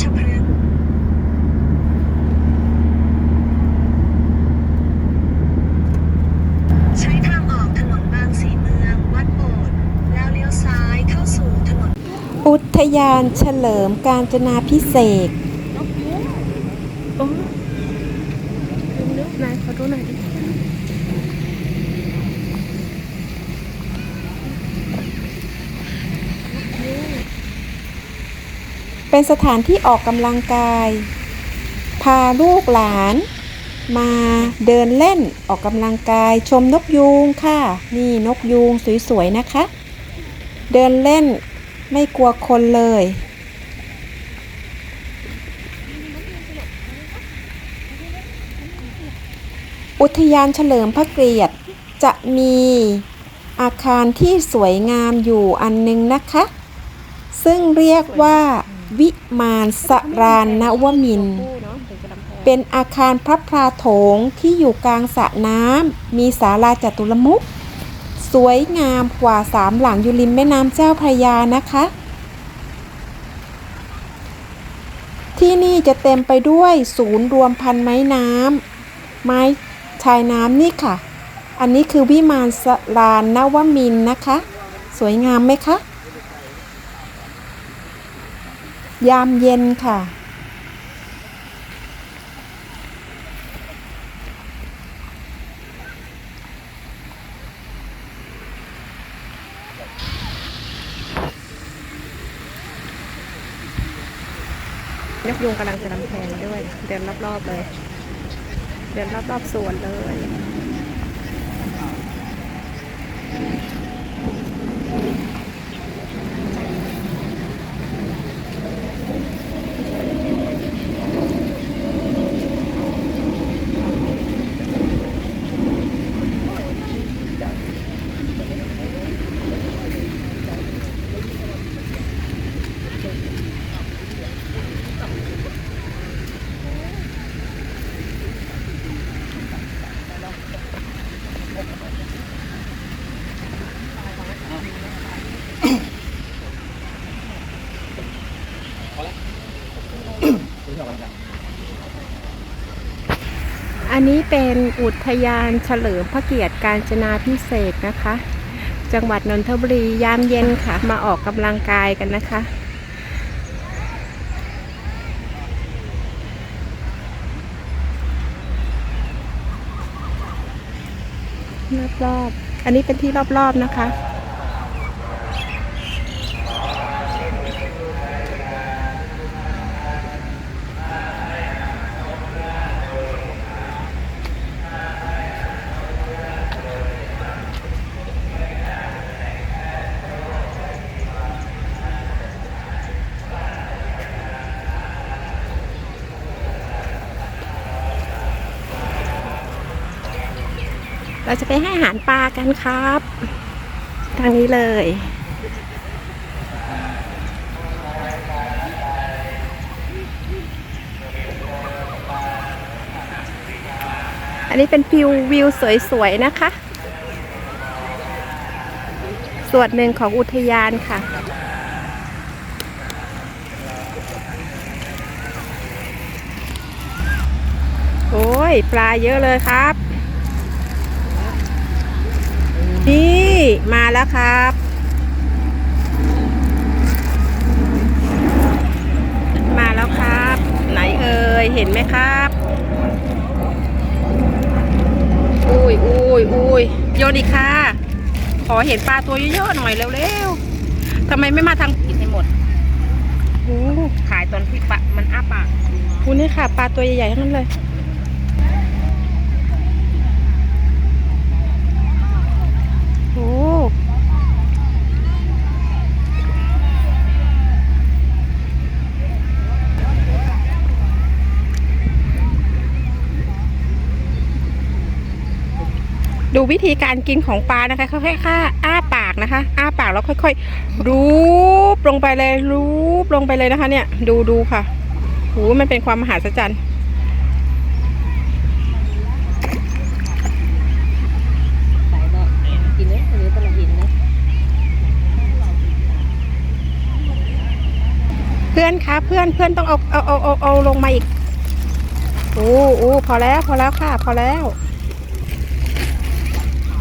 ชพฤกษ์ใช้ทางออกถนนบางสีเมือง วัดโบสถ์แล้วเลี้ยวซ้ายเข้าสู่ถนน อุทยานเฉลิมกาญจนาพิเศษก โอ้ดูนึกนายขอดูหน่อยดิ เป็นสถานที่ออกกำลังกาย พาลูกหลาน มาเดินเล่นออกกำลังกายชมนกยูงค่ะ นี่นกยูงสวยๆนะคะ เดินเล่นไม่กลัวคนเลยอุทยานเฉลิมพระเกียรติจะมีอาคารที่สวยงามอยู่อันนึงนะคะ ซึ่งเรียกว่า วิมานสรานนวมิน เป็นอาคารพระพลาโถงที่อยู่กลางสระน้ำมีศาลาจัตุรมุขสวยงามกว่าสามหลังอยู่ริมแม่น้ำเจ้าพระยานะคะ ที่นี่จะเต็มไปด้วยศูนย์รวมพันไม้น้ำไม้ชายน้ำนี่ค่ะ อันนี้คือวิมานสรานนวมินนะคะ สวยงามไหมคะ ยามเย็นค่ะ นกยุงกำลังจะลำแพงด้วย เดินรอบๆเลย เดินรอบๆสวนเลย อันนี้เป็นอุทยานเฉลิมพระเกียรติกาญจนาพิเศษนะคะ จังหวัดนนทบุรียามเย็นค่ะ มาออกกำลังกายกันนะคะรอบๆ อันนี้เป็นที่รอบๆนะคะ เราจะไปให้อาหารปลากันครับ ทางนี้เลยอันนี้เป็นวิววิวสวยๆนะคะ ส่วนหนึ่งของอุทยานค่ะ โอ้ย ปลาเยอะเลยครับ นี่มาแล้วครับ มาแล้วครับ ไหนเอ่ยเห็นไหมครับอุ้ยอุ้ยอุ้ยโยนอีกค่ะ ขอเห็นปลาตัวเยอะๆหน่อยเร็วๆทำไมไม่มาทางกินให้หมดโอ้ขายตอนที่ปะมันอ้าปากคุณนี่ค่ะ ปลาตัวใหญ่ๆทั้งนั้นเลย โอ้ดู วิธีการกินของปลานะคะเขาแค่ค่าอ้าปากนะคะ อ้าปากแล้วค่อยๆ รูปลงไปเลย รูปลงไปเลยนะคะ เนี่ย ดูดูค่ะโหมันเป็นความมหัศจรรย์กินเนี่ยอันนี้ตลาดหินนะเพื่อนคะเพื่อนเพื่อนต้องเอาเอาเอาเอาเอาลงมาอีกโอ้โอ้พอแล้วพอแล้วค่ะ พอแล้ว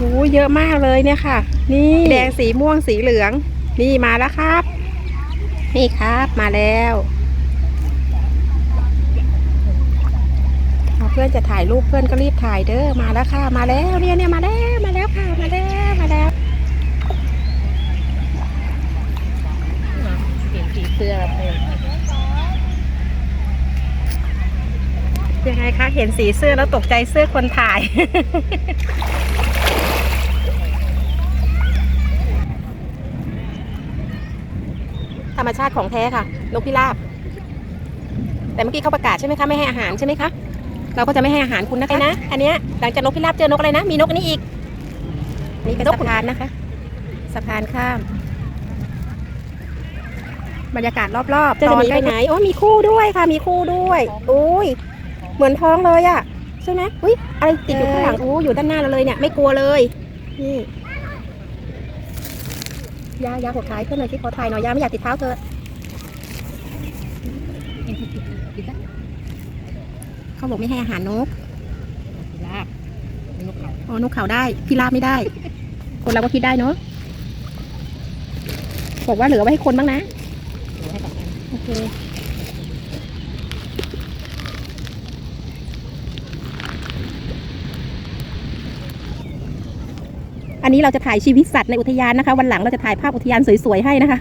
โอ้เยอะมากเลยเนี่ยค่ะ นี่แดงสีม่วงสีเหลือง นี่มาแล้วครับ นี่ครับมาแล้วเพื่อนจะถ่ายรูปเพื่อนก็รีบถ่ายเด้อมาแล้วค่ะ มาแล้วเนี่ยเนี่ยมาแล้วมาแล้วค่ะมาแล้วมาแล้วเปลี่ยนสีเสื้อเลยยังไงคะเห็นสีเสื้อแล้วตกใจเสื้อคนถ่าย รรมชาติของแท้ค่ะ นกพิราบ แต่เมื่อกี้เขาประกาศใช่ไหมคะไม่ให้อาหารใช่ไหมคะเราก็จะไม่ให้อาหารคุณนะคะนะ อันเนี้ยหลังจากนกพิราบเจอนกอะไรนะ มีนกอันนี้อีก นี่เป็นสะพานนะคะ สะพานข้าม บรรยากาศรอบๆจะหนีไปไหนโอ้มีคู่ด้วยค่ะ มีคู่ด้วยอุ้ยเหมือนท้องเลยอะใช่ไหมอุ้ยอะไรติดอยู่ข้างหลังอู้อยู่ด้านหน้าเราเลยเนี่ย ไม่กลัวเลย นี่ ยายาหัวท้ายเพื่อนเลยที่ขอถ่ายหน่อยยาไม่อยากติดเท้าเธอเขาบอกไม่ให้อาหารนกลาบนกเขาอ๋อนกเขาได้พี่ลาบไม่ได้ คนเราก็คิดได้เนาะบอกว่าเหลือไว้ให้คนบ้างนะหรือให้กับมันโอเค อันนี้เราจะถ่ายชีวิตสัตว์ในอุทยานนะคะ วันหลังเราจะถ่ายภาพอุทยานสวยๆให้นะคะ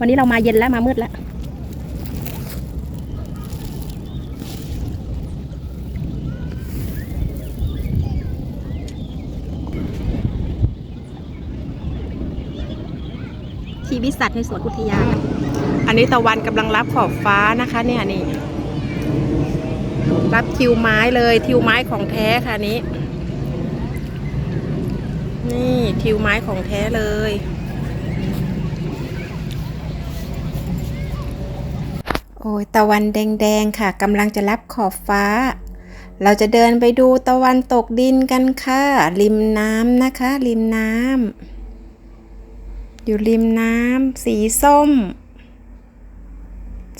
วันนี้เรามาเย็นแล้วมามืดแล้วชีวิตสัตว์ในสวนอุทยาน อันนี้ตะวันกำลังรับขอบฟ้านะคะเนี่ยนี่ รับทิวไม้เลยทิวไม้ของแท้ค่ะอัน นี่ทิวไม้ของแท้เลย โอ้ยตะวันแดงๆค่ะกำลังจะรับขอบฟ้า เราจะเดินไปดูตะวันตกดินกันค่ะ ริมน้ำนะคะ ริมน้ำอยู่ริมน้ำสีส้ม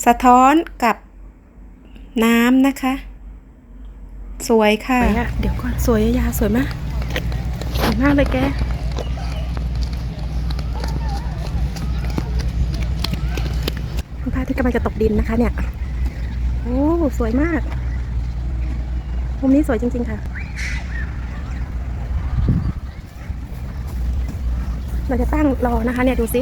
สะท้อนกับน้ำนะคะ สวยค่ะไหนอะเดี๋ยวก่อน สวยยาสวยมาก สวยมากเลยแกพระอาที่กำลังจะตกดินนะคะ เนี่ย โอ้ สวยมาก มุมนี้สวยจริง ๆ ค่ะ เราจะตั้งรอนะคะ เนี่ย ดูสิ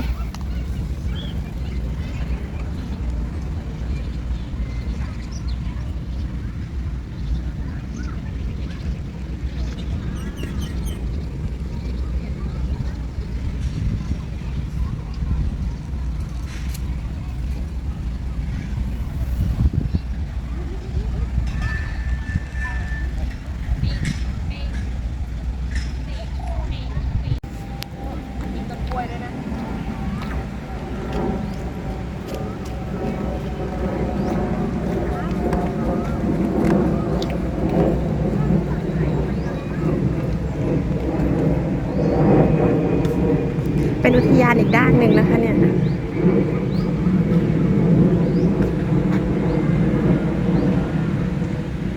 นุทยานอีกด้านหนึ่งนะคะเนี่ย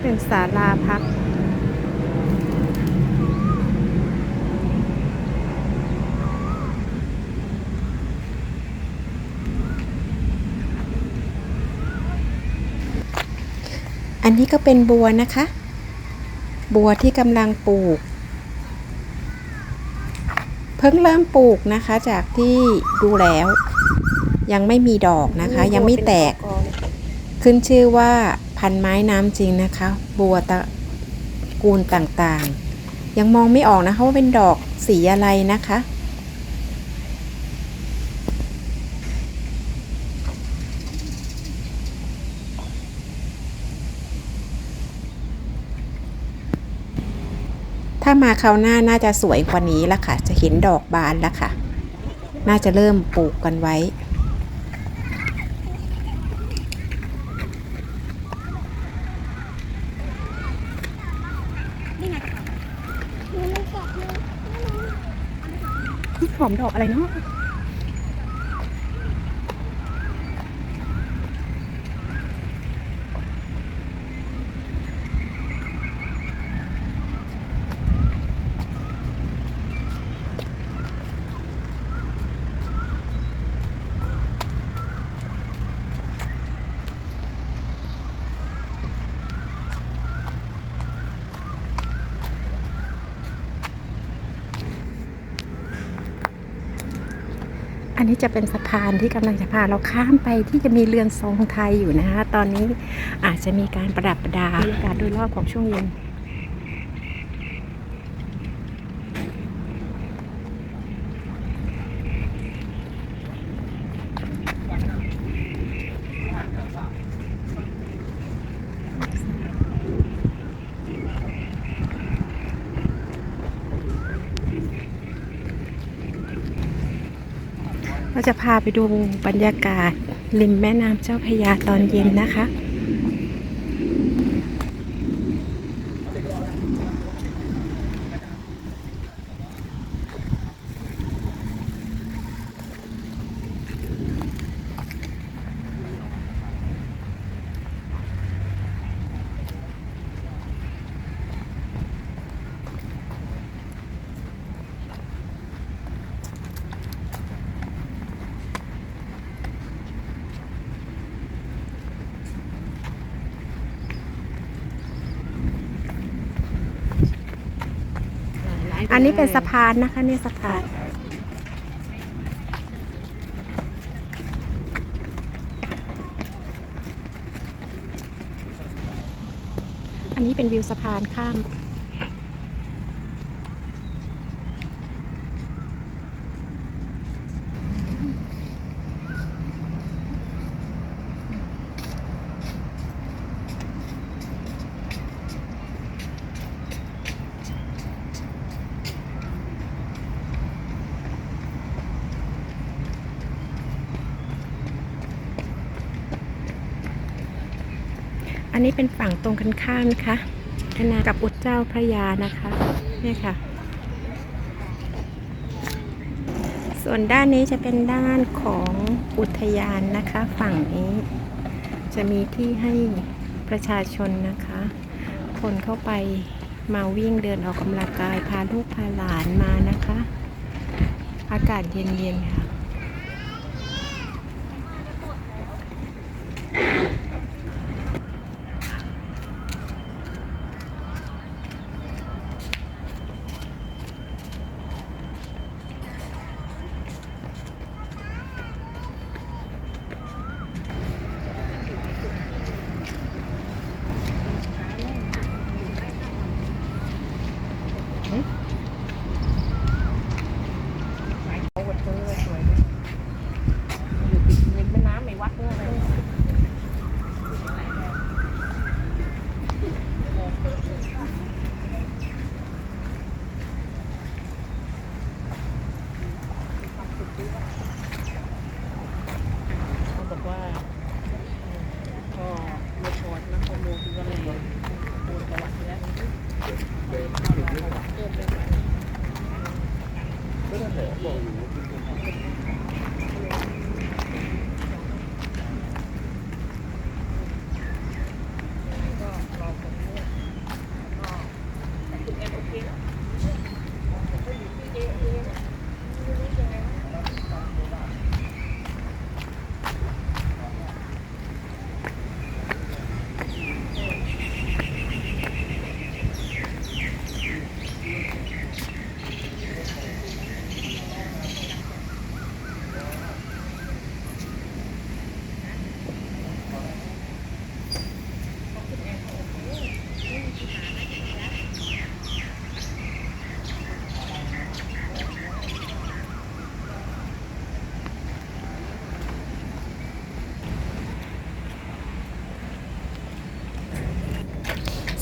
เป็นศาลาพักอันนี้ก็เป็นบัวนะคะ บัวที่กำลังปลูก เพิ่งเริ่มปลูกนะคะจากที่ดูแล้ว ยังไม่มีดอกนะคะ ยังไม่แตก ขึ้นชื่อว่าพันไม้น้ำจริงนะคะ บัวตระกูลต่างๆ ยังมองไม่ออกนะคะว่าเป็นดอกสีอะไรนะคะ ถ้ามาคราวหน้าน่าจะสวยกว่านี้ละค่ะ จะเห็นดอกบานแล้วค่ะ น่าจะเริ่มปลูกกันไว้ หอมดอกอะไรเนาะ นี้จะเป็นสะพานที่กำลังจะพาเราข้ามไปที่จะมีเรือนทรงไทยอยู่นะคะ ตอนนี้อาจจะมีการประดับประดาบรรยากาศโดยรอบของช่วงเย็น ก็จะพาไปดูบรรยากาศริมแม่น้ำเจ้าพยาตอนเย็นนะคะ อันนี้เป็นสะพานนะคะนี่สะพานอันนี้เป็นวิวสะพานข้าม อันนี้เป็นฝั่งตรงกันข้ามนะคะอาณากับอุดเจ้าพระยานะคะเนี่ยค่ะ ส่วนด้านนี้จะเป็นด้านของอุทยานนะคะ ฝั่งนี้จะมีที่ให้ประชาชนนะคะ คนเข้าไปมาวิ่งเดินออกกำลังกายพาลูกพาหลานมานะคะ อากาศเย็นๆค่ะ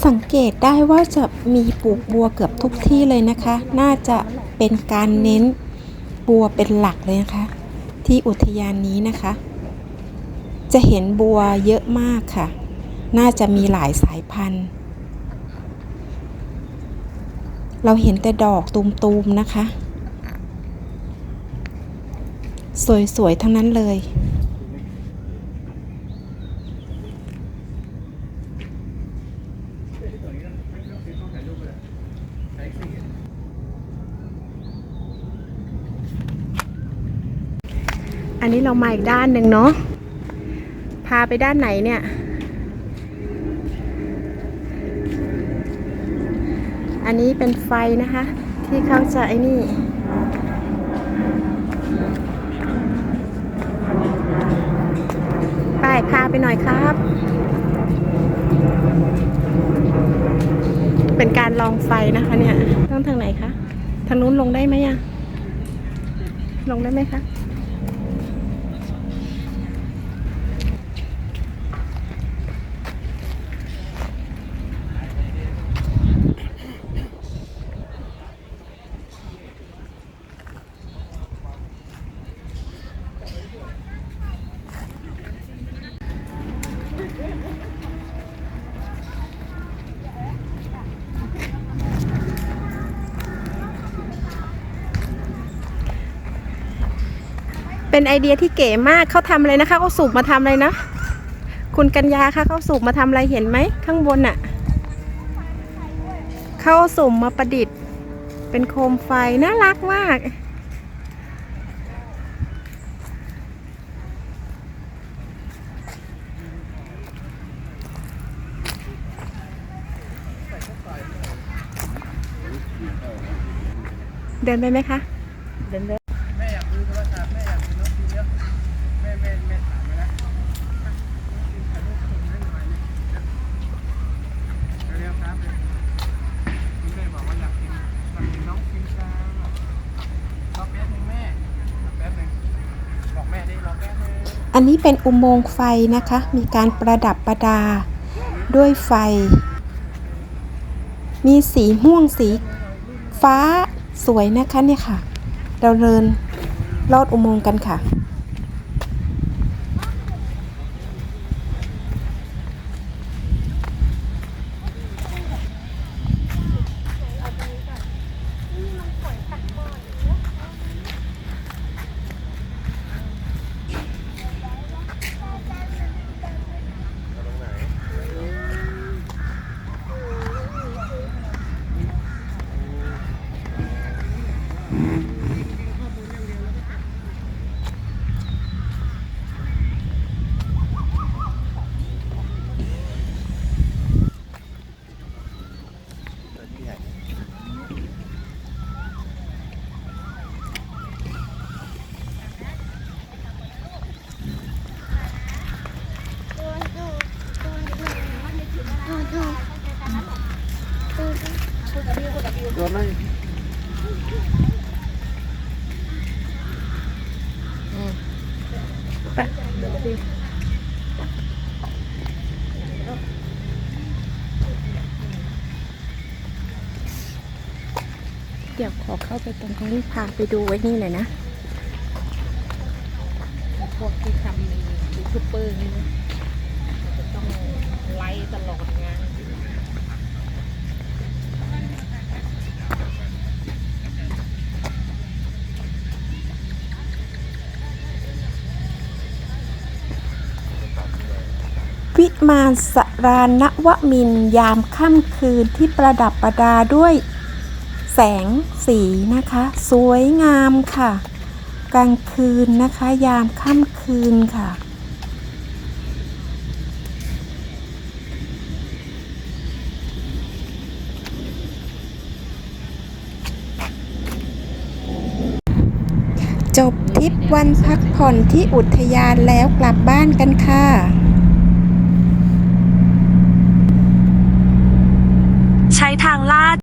สังเกตได้ว่าจะมีปลูกบัวเกือบทุกที่เลยนะคะ น่าจะเป็นการเน้นบัวเป็นหลักเลยนะคะ ที่อุทยานนี้นะคะ จะเห็นบัวเยอะมากค่ะ น่าจะมีหลายสายพันธุ์ เราเห็นแต่ดอกตูมๆนะคะ สวยๆทั้งนั้นเลย อันนี้เรามาอีกด้านหนึ่งเนาะ พาไปด้านไหนเนี่ย อันนี้เป็นไฟนะคะ ที่เขาจะไอ้นี่ไปพาไปหน่อยครับ เป็นการลองไฟนะคะเนี่ย ต้องทางไหนคะ ทางนู้นลงได้ไหมอะลงได้ไหมคะ เป็นไอเดียที่เก๋มากเขาทำอะไรนะคะเขาสูบมาทำอะไรนะ คุณกัญญาคะเขาสูบมาทำอะไรเห็นไหมข้างบนน่ะเขาสุ่มมาประดิษฐ์ เป็นโคมไฟน่ารักมากเดินไปไหมคะ เดินเดิน แม่อยากดูโทรศัพท์แม่อยากดูน้องฟิล์มเยอะแม่แม่แม่ถามมาแล้วอะน้องฟิล์มถ่ายรูปส่งให้หน่อยนี่เร็วๆครับเลยคุณแม่บอกว่าอยากกินอยากกินน้องฟิล์มจังรอแป๊บนึงแม่รอแป๊บนึงบอกแม่ดิรอแป๊บนึง อันนี้เป็นอุโมงค์ไฟนะคะ มีการประดับประดาด้วยไฟ มีสีม่วงสีฟ้าสวยนะคะเนี่ยค่ะ เราเดินลอดอุโมงค์กันค่ะ โดนไหม เดี๋ยวขอเข้าไปตรงนี้พาไปดูไว้นี่หน่อยนะ พวกที่ทำในยูทูบเบอร์นี่ วิมานสรานวมินยามค่ำคืนที่ประดับประดาด้วย แสงสีนะคะ สวยงามค่ะ กลางคืนนะคะ ยามค่ำคืนค่ะจบทริปวันพักผ่อนที่อุทยานแล้วกลับบ้านกันค่ะ coklat